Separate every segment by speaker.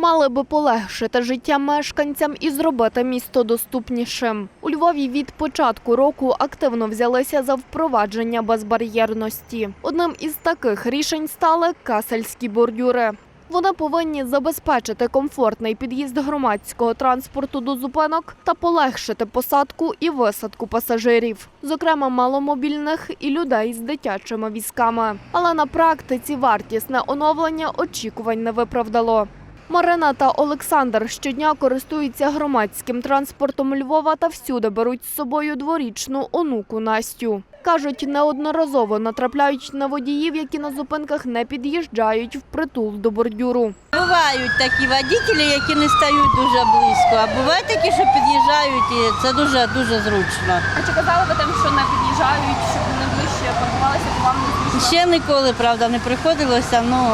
Speaker 1: Мали би полегшити життя мешканцям і зробити місто доступнішим. У Львові від початку року активно взялися за впровадження безбар'єрності. Одним із таких рішень стали касельські бордюри. Вони повинні забезпечити комфортний під'їзд громадського транспорту до зупинок та полегшити посадку і висадку пасажирів, зокрема маломобільних і людей з дитячими візками. Але на практиці вартісне оновлення очікувань не виправдало. Марина та Олександр щодня користуються громадським транспортом Львова та всюди беруть з собою дворічну онуку Настю. Кажуть, неодноразово натрапляють на водіїв, які на зупинках не під'їжджають впритул до бордюру.
Speaker 2: Бувають такі водителі, які не стають дуже близько, а бувають такі, що під'їжджають, і це дуже дуже зручно.
Speaker 3: А чи казали ви тим, що не під'їжджають, щоб вони ближче паркувалися, вам не зручно?
Speaker 2: Ще ніколи, правда, не приходилося, ну,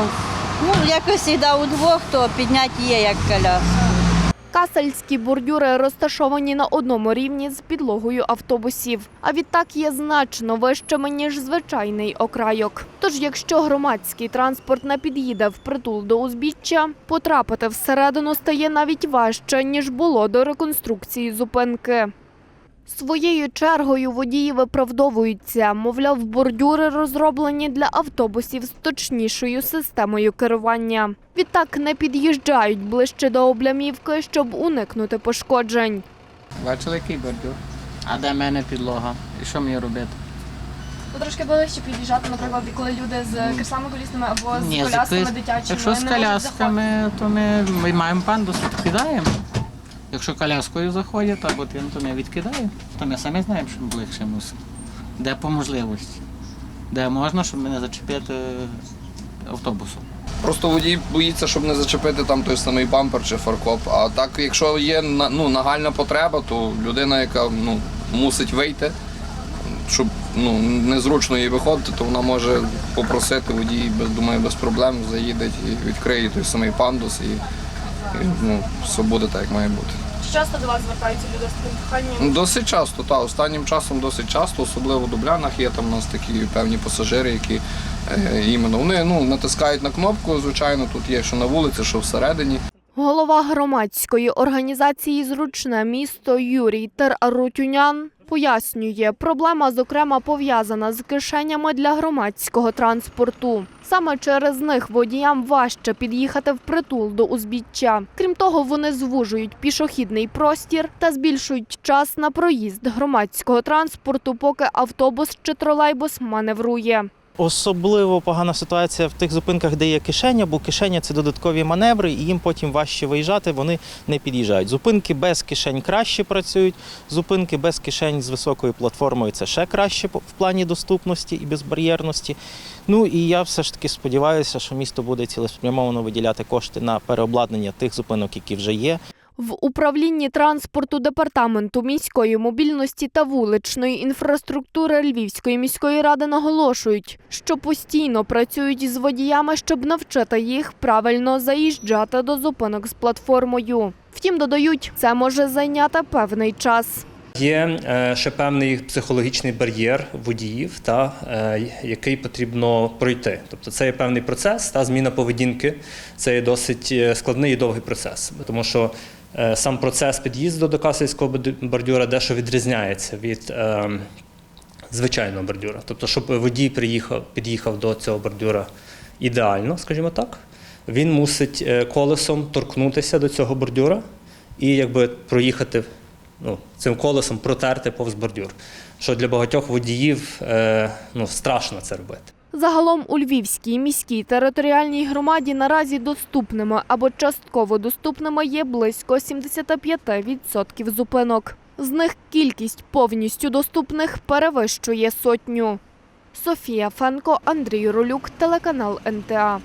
Speaker 2: ну якось завжди удвох, то підняти є як коляску.
Speaker 1: Касельські бордюри розташовані на одному рівні з підлогою автобусів, а відтак є значно вищими, ніж звичайний окрайок. Тож, якщо громадський транспорт не під'їде впритул до узбіччя, потрапити всередину стає навіть важче, ніж було до реконструкції зупинки. Своєю чергою водії виправдовуються, мовляв, бордюри розроблені для автобусів з точнішою системою керування. Відтак не під'їжджають ближче до облямівки, щоб уникнути пошкоджень.
Speaker 4: Бачили, який бордюр? А де в мене підлога? І що мені робити?
Speaker 3: Ну, трошки ближче під'їжджати, наприклад, коли люди з кріслами колісними або з
Speaker 4: Ні,
Speaker 3: колясками дитячими
Speaker 4: Якщо з колясками, то ми, ми маємо пандус, відкидаємо. Якщо коляскою заходять або то ми відкидаємо. То ми самі знаємо, що ближче мусимо. Де по можливості. Де можна, щоб мене зачепити автобусом.
Speaker 5: Просто водій боїться, щоб не зачепити там той самий бампер чи фаркоп. А так, якщо є ну, нагальна потреба, то людина, яка ну, мусить вийти, щоб ну, незручно їй виходити, то вона може попросити водій, думаю, без проблем заїде і відкриє той самий пандус і, і ну, все буде так, як має бути.
Speaker 3: Чи часто до вас звертаються люди з таким проханням?
Speaker 5: Ну, Досить часто, так. Останнім часом досить часто, особливо в Дублянах є там у нас такі певні пасажири, які е, іменно вони ну, натискають на кнопку, звичайно, тут є що на вулиці, що всередині.
Speaker 1: Голова громадської організації Зручне місто Юрій Терарутюнян пояснює, проблема зокрема пов'язана з кишенями для громадського транспорту. Саме через них водіям важче під'їхати в притул до узбіччя. Крім того, вони звужують пішохідний простір та збільшують час на проїзд громадського транспорту, поки автобус чи тролейбус маневрує.
Speaker 6: Особливо погана ситуація в тих зупинках, де є кишеня, бо кишеня це додаткові маневри, і їм потім важче виїжджати, вони не під'їжджають. Зупинки без кишень краще працюють. Зупинки без кишень з високою платформою це ще краще в плані доступності і безбар'єрності. Ну і я все ж таки сподіваюся, що місто буде цілеспрямовано виділяти кошти на переобладнання тих зупинок, які вже є.
Speaker 1: В управлінні транспорту департаменту міської мобільності та вуличної інфраструктури Львівської міської ради наголошують, що постійно працюють з водіями, щоб навчити їх правильно заїжджати до зупинок з платформою. Втім, додають, це може зайняти певний час.
Speaker 7: Є е, ще певний психологічний бар'єр водіїв, та, е, який потрібно пройти. Тобто це є певний процес, та зміна поведінки це є досить е, складний і довгий процес, тому що сам процес під'їзду до касельського бордюра дещо відрізняється від е, звичайного бордюра. Тобто, щоб водій приїхав, під'їхав до цього бордюра ідеально, скажімо так, він мусить е, колесом торкнутися до цього бордюра і якби проїхати ну, цим колесом протерти повз бордюр. Що для багатьох водіїв е, ну, страшно це робити.
Speaker 1: Загалом у Львівській міській територіальній громаді наразі доступними або частково доступними є близько 75% зупинок. З них кількість повністю доступних перевищує сотню. Софія Фенко, Андрій Ролюк, телеканал НТА.